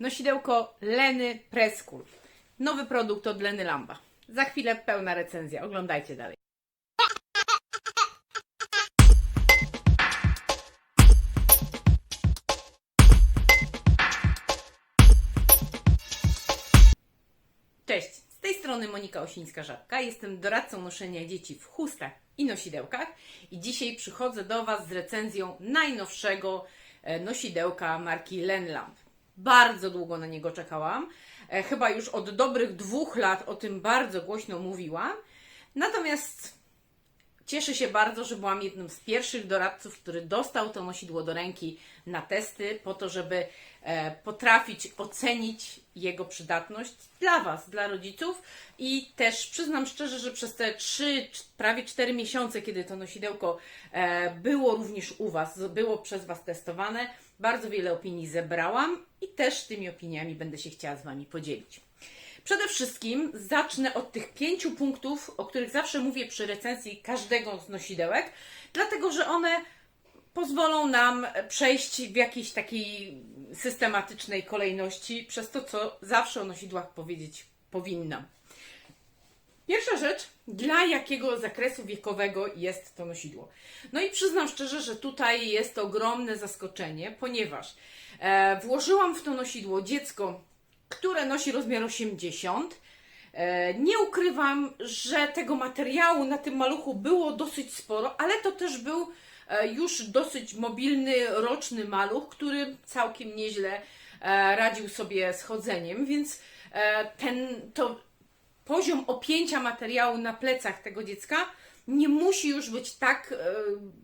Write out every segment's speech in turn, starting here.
Nosidełko Leny Preskul. Nowy produkt od Leny Lamba. Za chwilę pełna recenzja. Oglądajcie dalej. Cześć, z tej strony Monika Osińska-Żabka. Jestem doradcą noszenia dzieci w chustach i nosidełkach i dzisiaj przychodzę do Was z recenzją najnowszego e, nosidełka marki Lenlamp. Bardzo długo na niego czekałam. E, Chyba już od dobrych dwóch lat o tym bardzo głośno mówiłam. Natomiast Cieszę się bardzo, że byłam jednym z pierwszych doradców, który dostał to nosidło do ręki na testy, po to, żeby e, potrafić ocenić jego przydatność dla Was, dla rodziców. I też przyznam szczerze, że przez te 3, prawie 4 miesiące, kiedy to nosidełko e, było również u Was, było przez Was testowane, bardzo wiele opinii zebrałam i też tymi opiniami będę się chciała z Wami podzielić. Przede wszystkim zacznę od tych pięciu punktów, o których zawsze mówię przy recenzji każdego z nosidełek, dlatego że one pozwolą nam przejść w jakiejś takiej systematycznej kolejności przez to, co zawsze o nosidłach powiedzieć powinnam. Pierwsza rzecz, dla jakiego zakresu wiekowego jest to nosidło? No i przyznam szczerze, że tutaj jest ogromne zaskoczenie, ponieważ e, włożyłam w to nosidło dziecko, które nosi rozmiar 80. E, nie ukrywam, że tego materiału na tym maluchu było dosyć sporo, ale to też był e, już dosyć mobilny, roczny maluch, który całkiem nieźle e, radził sobie z chodzeniem, więc ten, to poziom opięcia materiału na plecach tego dziecka nie musi już być tak e,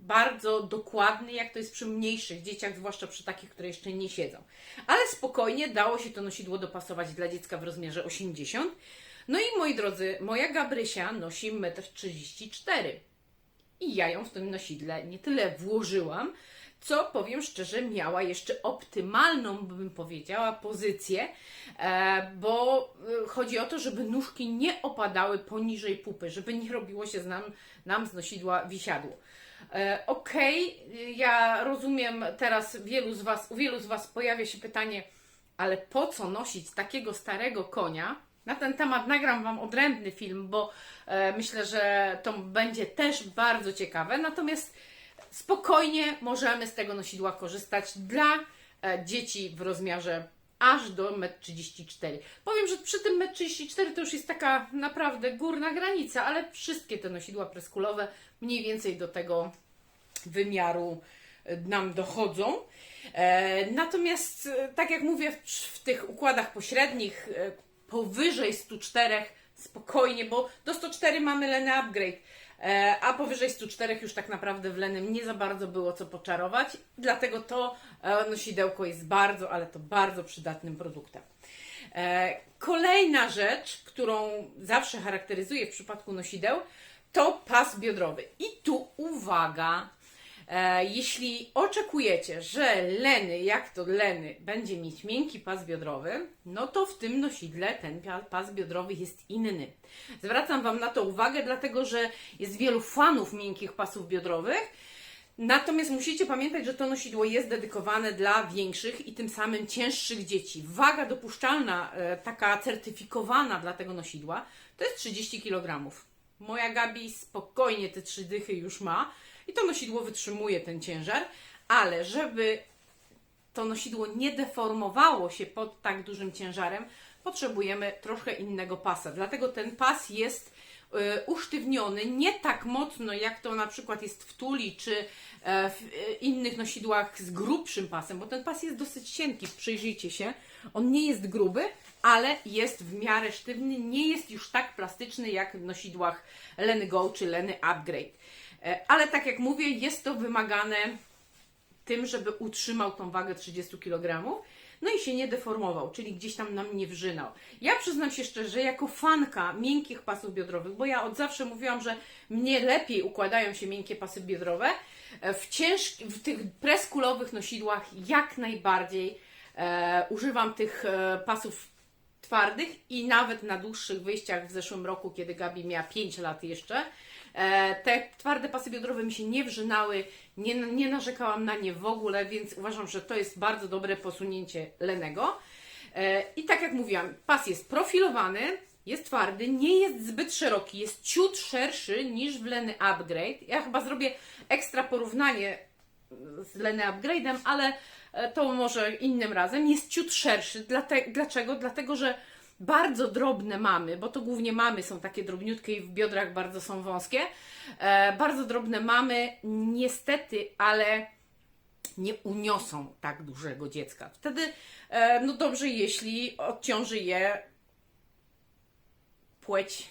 bardzo dokładny, jak to jest przy mniejszych dzieciach, zwłaszcza przy takich, które jeszcze nie siedzą. Ale spokojnie dało się to nosidło dopasować dla dziecka w rozmiarze 80. No i moi drodzy, moja Gabrysia nosi 1,34 m. I ja ją w tym nosidle nie tyle włożyłam, co powiem szczerze, miała jeszcze optymalną, bym powiedziała, pozycję, e, bo e, chodzi o to, żeby nóżki nie opadały poniżej pupy, żeby nie robiło się z nam, nam z nosidła wisiadło. E, Okej, ja rozumiem teraz wielu z Was, u wielu z Was pojawia się pytanie, ale po co nosić takiego starego konia? Na ten temat nagram Wam odrębny film, bo myślę, że to będzie też bardzo ciekawe. Natomiast spokojnie możemy z tego nosidła korzystać dla e, dzieci w rozmiarze aż do 1,34 m. Powiem, że przy tym 1,34 m to już jest taka naprawdę górna granica, ale wszystkie te nosidła preskulowe mniej więcej do tego wymiaru e, nam dochodzą. E, natomiast, tak jak mówię, w, tych układach pośrednich, powyżej 104 spokojnie, bo do 104 mamy Leny Upgrade, a powyżej 104 już tak naprawdę w Lenym nie za bardzo było co poczarować, dlatego to e, nosidełko jest bardzo, ale to bardzo przydatnym produktem. E, Kolejna rzecz, którą zawsze charakteryzuję w przypadku nosideł, to pas biodrowy. I tu uwaga, e, jeśli oczekujecie, że leny, jak to leny, będzie mieć miękki pas biodrowy, no to w tym nosidle ten pas biodrowy jest inny. Zwracam Wam na to uwagę, dlatego że jest wielu fanów miękkich pasów biodrowych. Natomiast musicie pamiętać, że to nosidło jest dedykowane dla większych i tym samym cięższych dzieci. Waga dopuszczalna, e, taka certyfikowana dla tego nosidła, to jest 30 kg. Moja Gabi spokojnie te trzy dychy już ma i to nosidło wytrzymuje ten ciężar, ale żeby to nosidło nie deformowało się pod tak dużym ciężarem, potrzebujemy trochę innego pasa. Dlatego ten pas jest y, usztywniony nie tak mocno, jak to na przykład jest w tuli czy e, w e, innych nosidłach z grubszym pasem, bo ten pas jest dosyć cienki, przyjrzyjcie się. On nie jest gruby, ale jest w miarę sztywny, nie jest już tak plastyczny jak w nosidłach Leny Go czy Leny Upgrade. E, Ale tak jak mówię, jest to wymagane tym, żeby utrzymał tą wagę 30 kg, no i się nie deformował, czyli gdzieś tam nam nie wrzynał. Ja przyznam się szczerze, jako fanka miękkich pasów biodrowych, bo ja od zawsze mówiłam, że mnie lepiej układają się miękkie pasy biodrowe, e, w, ciężk- w tych preskulowych nosidłach jak najbardziej e, używam tych e, pasów twardych i nawet na dłuższych wyjściach w zeszłym roku, kiedy Gabi miała 5 lat jeszcze, te twarde pasy biodrowe mi się nie wrzynały, nie, nie narzekałam na nie w ogóle, więc uważam, że to jest bardzo dobre posunięcie Lenego. E, I tak jak mówiłam, pas jest profilowany, jest twardy, nie jest zbyt szeroki, jest ciut szerszy niż w Leny Upgrade. Ja chyba zrobię ekstra porównanie z Leny Upgrade'em, ale e, to może innym razem. Jest ciut szerszy. Dlate, dlaczego? Dlatego, że bardzo drobne mamy, bo to głównie mamy są takie drobniutkie i w biodrach bardzo są wąskie. E, bardzo drobne mamy, niestety, ale nie uniosą tak dużego dziecka. Wtedy, e, no dobrze, jeśli odciąży je płeć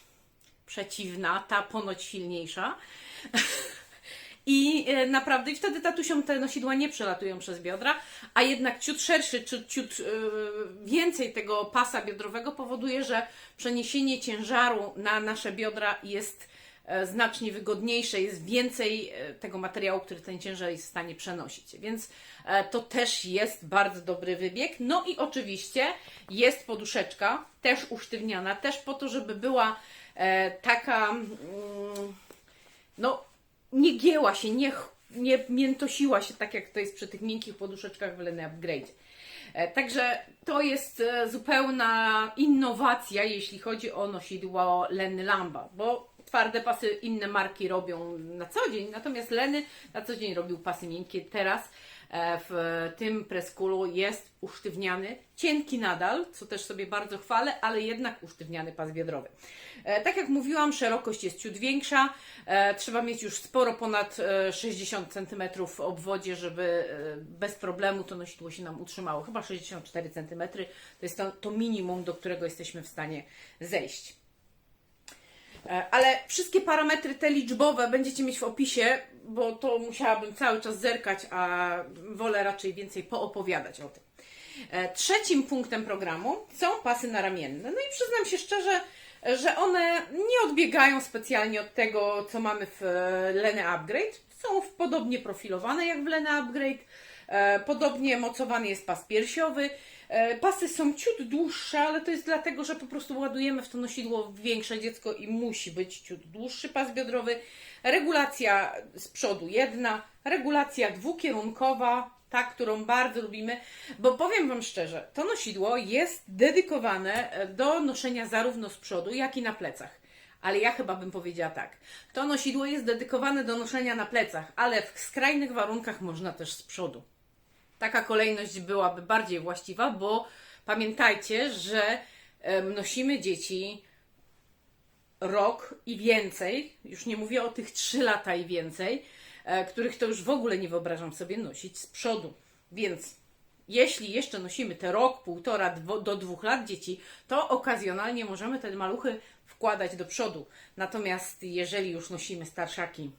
przeciwna, ta ponoć silniejsza. I e, naprawdę, i wtedy tatusiom te nosidła nie przelatują przez biodra, a jednak ciut szerszy, czy ciut e, więcej tego pasa biodrowego powoduje, że przeniesienie ciężaru na nasze biodra jest e, znacznie wygodniejsze, jest więcej tego materiału, który ten ciężar jest w stanie przenosić. Więc to też jest bardzo dobry wybieg. No i oczywiście jest poduszeczka, też usztywniana, też po to, żeby była taka, mm, no, nie gięła się, nie, nie miętosiła się tak, jak to jest przy tych miękkich poduszeczkach w Leny Upgrade. E, Także to jest e, zupełna innowacja, jeśli chodzi o nosidło Leny Lamba, bo twarde pasy inne marki robią na co dzień, natomiast Leny na co dzień robił pasy miękkie. Teraz e, w tym preskulu jest usztywniany, cienki nadal, co też sobie bardzo chwalę, ale jednak usztywniany pas biodrowy. E, Tak jak mówiłam, szerokość jest ciut większa, e, trzeba mieć już sporo ponad e, 60 cm w obwodzie, żeby bez problemu to nosidło się nam utrzymało. Chyba 64 cm to jest to, to minimum, do którego jesteśmy w stanie zejść. E, Ale wszystkie parametry te liczbowe będziecie mieć w opisie, bo to musiałabym cały czas zerkać, a wolę raczej więcej poopowiadać o tym. E, Trzecim punktem programu są pasy naramienne. No i przyznam się szczerze, że one nie odbiegają specjalnie od tego, co mamy w e, Leny Upgrade. Są podobnie profilowane jak w Leny Upgrade. Podobnie mocowany jest pas piersiowy. E, Pasy są ciut dłuższe, ale to jest dlatego, że po prostu ładujemy w to nosidło większe dziecko i musi być ciut dłuższy pas biodrowy. Regulacja z przodu jedna, regulacja dwukierunkowa, ta, którą bardzo lubimy, bo powiem Wam szczerze, to nosidło jest dedykowane e, do noszenia zarówno z przodu, jak i na plecach. Ale ja chyba bym powiedziała tak. To nosidło jest dedykowane do noszenia na plecach, ale w skrajnych warunkach można też z przodu. Taka kolejność byłaby bardziej właściwa, bo pamiętajcie, że nosimy dzieci rok i więcej, już nie mówię o tych 3 lata i więcej, e, których to już w ogóle nie wyobrażam sobie nosić z przodu. Więc jeśli jeszcze nosimy te rok, półtora do dwóch lat dzieci, to okazjonalnie możemy te maluchy wkładać do przodu. Natomiast jeżeli już nosimy starszaki,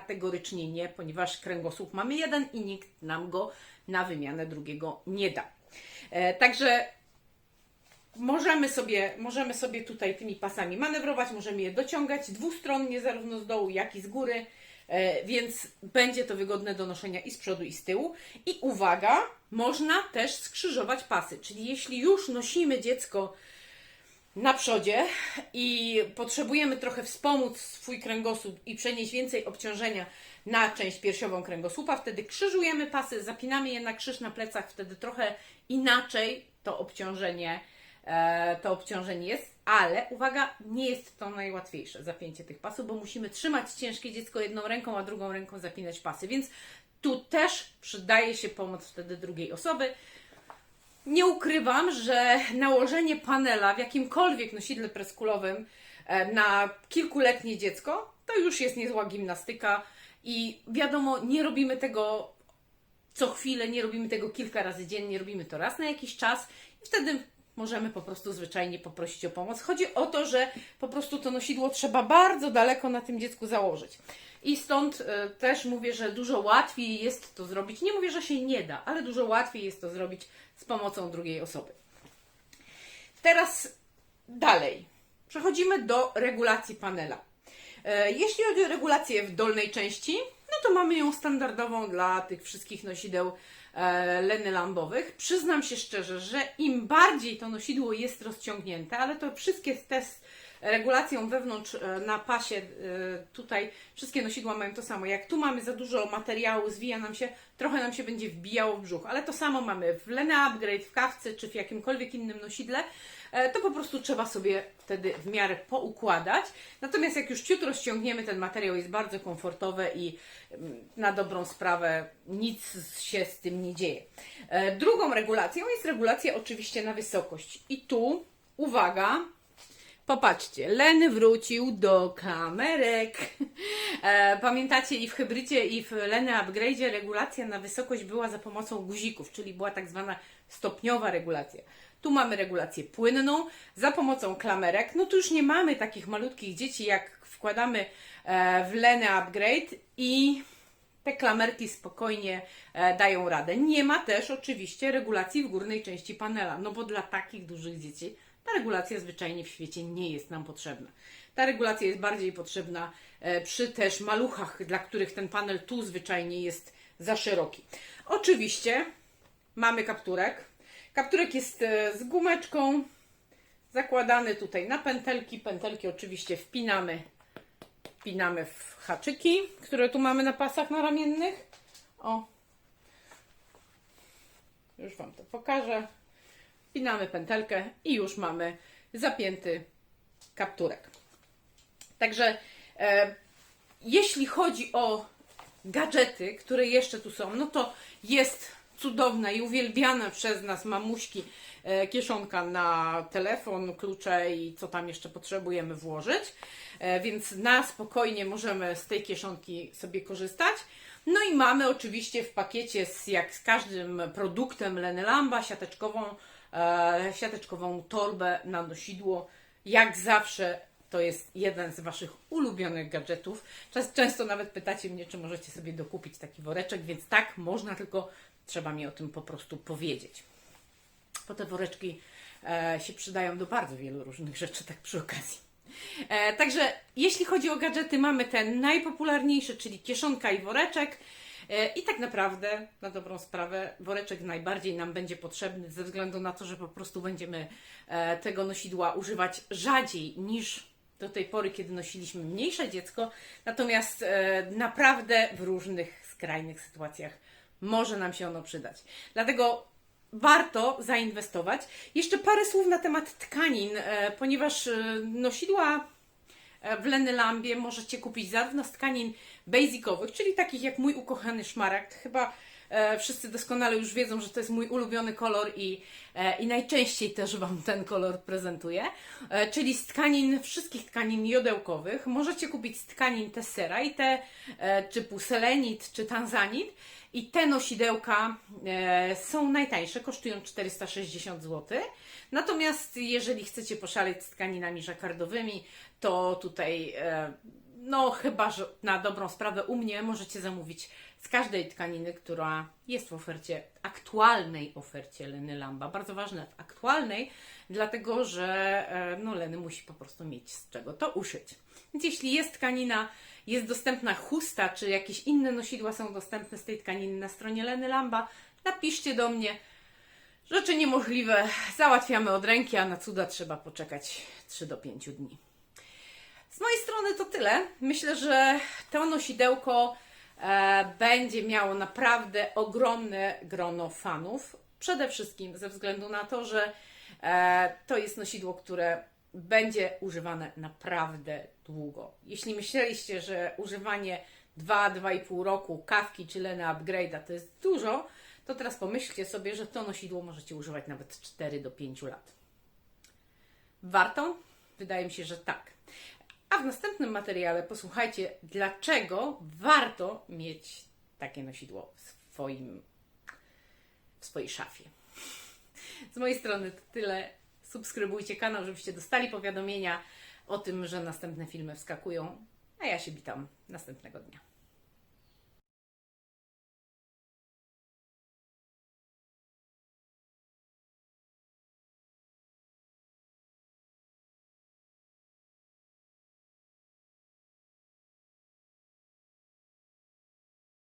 kategorycznie nie, ponieważ kręgosłup mamy jeden i nikt nam go na wymianę drugiego nie da. E, także możemy sobie, możemy sobie tutaj tymi pasami manewrować, możemy je dociągać dwustronnie, zarówno z dołu, jak i z góry, e, więc będzie to wygodne do noszenia i z przodu, i z tyłu. I uwaga, można też skrzyżować pasy, czyli jeśli już nosimy dziecko na przodzie i potrzebujemy trochę wspomóc swój kręgosłup i przenieść więcej obciążenia na część piersiową kręgosłupa, wtedy krzyżujemy pasy, zapinamy je na krzyż na plecach, wtedy trochę inaczej to obciążenie, e, to obciążenie jest, ale uwaga, nie jest to najłatwiejsze zapięcie tych pasów, bo musimy trzymać ciężkie dziecko jedną ręką, a drugą ręką zapinać pasy, więc tu też przydaje się pomoc wtedy drugiej osoby. Nie ukrywam, że nałożenie panela w jakimkolwiek nosidle preskulowym e, na kilkuletnie dziecko to już jest niezła gimnastyka i wiadomo, nie robimy tego co chwilę, nie robimy tego kilka razy dziennie, robimy to raz na jakiś czas i wtedy możemy po prostu zwyczajnie poprosić o pomoc. Chodzi o to, że po prostu to nosidło trzeba bardzo daleko na tym dziecku założyć. I stąd e, też mówię, że dużo łatwiej jest to zrobić. Nie mówię, że się nie da, ale dużo łatwiej jest to zrobić z pomocą drugiej osoby. Teraz dalej. Przechodzimy do regulacji panela. E, Jeśli chodzi o regulację w dolnej części, to mamy ją standardową dla tych wszystkich nosideł e, leny lambowych. Przyznam się szczerze, że im bardziej to nosidło jest rozciągnięte, ale to wszystkie te regulacją wewnątrz e, na pasie, e, tutaj wszystkie nosidła mają to samo. Jak tu mamy za dużo materiału, zwija nam się, trochę nam się będzie wbijało w brzuch, ale to samo mamy w Lene Upgrade, w kawce czy w jakimkolwiek innym nosidle, to po prostu trzeba sobie wtedy w miarę poukładać. Natomiast jak już ciut rozciągniemy, ten materiał jest bardzo komfortowy i mm, na dobrą sprawę nic się z tym nie dzieje. E, Drugą regulacją jest regulacja oczywiście na wysokość. I tu, uwaga, Popatrzcie, Len wrócił do kamerek. E, pamiętacie i w hybrydzie, i w Leny Upgrade regulacja na wysokość była za pomocą guzików, czyli była tak zwana stopniowa regulacja. Tu mamy regulację płynną za pomocą klamerek. No tu już nie mamy takich malutkich dzieci, jak wkładamy e, w Leny Upgrade i te klamerki spokojnie e, dają radę. Nie ma też oczywiście regulacji w górnej części panela, no bo dla takich dużych dzieci ta regulacja zwyczajnie w świecie nie jest nam potrzebna. Ta regulacja jest bardziej potrzebna e, przy też maluchach, dla których ten panel tu zwyczajnie jest za szeroki. Oczywiście mamy kapturek. Kapturek jest e, z gumeczką, zakładany tutaj na pętelki. Pętelki oczywiście wpinamy, wpinamy w haczyki, które tu mamy na pasach naramiennych. O, już Wam to pokażę. Wpinamy pętelkę i już mamy zapięty kapturek. Także e, jeśli chodzi o gadżety, które jeszcze tu są, no to jest cudowna i uwielbiana przez nas mamuśki e, kieszonka na telefon, klucze i co tam jeszcze potrzebujemy włożyć. E, więc na spokojnie możemy z tej kieszonki sobie korzystać. No i mamy oczywiście w pakiecie, z, jak z każdym produktem Leny Lamba, siateczkową, e, siateczkową torbę na nosidło. Jak zawsze to jest jeden z Waszych ulubionych gadżetów. Często nawet pytacie mnie, czy możecie sobie dokupić taki woreczek, więc tak, można, tylko trzeba mi o tym po prostu powiedzieć. Bo te woreczki e, się przydają do bardzo wielu różnych rzeczy, tak przy okazji. E, także jeśli chodzi o gadżety, mamy ten najpopularniejszy, czyli kieszonka i woreczek. E, I tak naprawdę, na dobrą sprawę, woreczek najbardziej nam będzie potrzebny ze względu na to, że po prostu będziemy e, tego nosidła używać rzadziej niż do tej pory, kiedy nosiliśmy mniejsze dziecko. Natomiast e, naprawdę w różnych skrajnych sytuacjach może nam się ono przydać. Dlatego warto zainwestować. Jeszcze parę słów na temat tkanin, e, ponieważ e, nosidła e, w Leny Lambie możecie kupić zarówno z tkanin basicowych, czyli takich jak mój ukochany szmaragd. Chyba wszyscy doskonale już wiedzą, że to jest mój ulubiony kolor i, e, i najczęściej też Wam ten kolor prezentuję. E, czyli z tkanin, wszystkich tkanin jodełkowych. Możecie kupić z tkanin tessera i te e, typu selenit czy tanzanit. I te nosidełka e, są najtańsze, kosztują 460 zł. Natomiast jeżeli chcecie poszaleć z tkaninami żakardowymi, to tutaj, e, no chyba, że na dobrą sprawę u mnie możecie zamówić z każdej tkaniny, która jest w ofercie, aktualnej ofercie Leny Lamba. Bardzo ważne, w aktualnej, dlatego że e, no, Leny musi po prostu mieć z czego to uszyć. Więc jeśli jest tkanina, jest dostępna chusta, czy jakieś inne nosidła są dostępne z tej tkaniny na stronie Leny Lamba, napiszcie do mnie. Rzeczy niemożliwe załatwiamy od ręki, a na cuda trzeba poczekać 3 do 5 dni. Z mojej strony to tyle. Myślę, że to nosidełko będzie miało naprawdę ogromne grono fanów. Przede wszystkim ze względu na to, że e, to jest nosidło, które będzie używane naprawdę długo. Jeśli myśleliście, że używanie 2-2,5 roku kawki czy Leny Upgrade'a to jest dużo, to teraz pomyślcie sobie, że to nosidło możecie używać nawet 4 do 5 lat. Warto? Wydaje mi się, że tak. A w następnym materiale posłuchajcie, dlaczego warto mieć takie nosidło w, swoim, w swojej szafie. Z mojej strony to tyle. Subskrybujcie kanał, żebyście dostali powiadomienia o tym, że następne filmy wskakują. A ja się witam następnego dnia.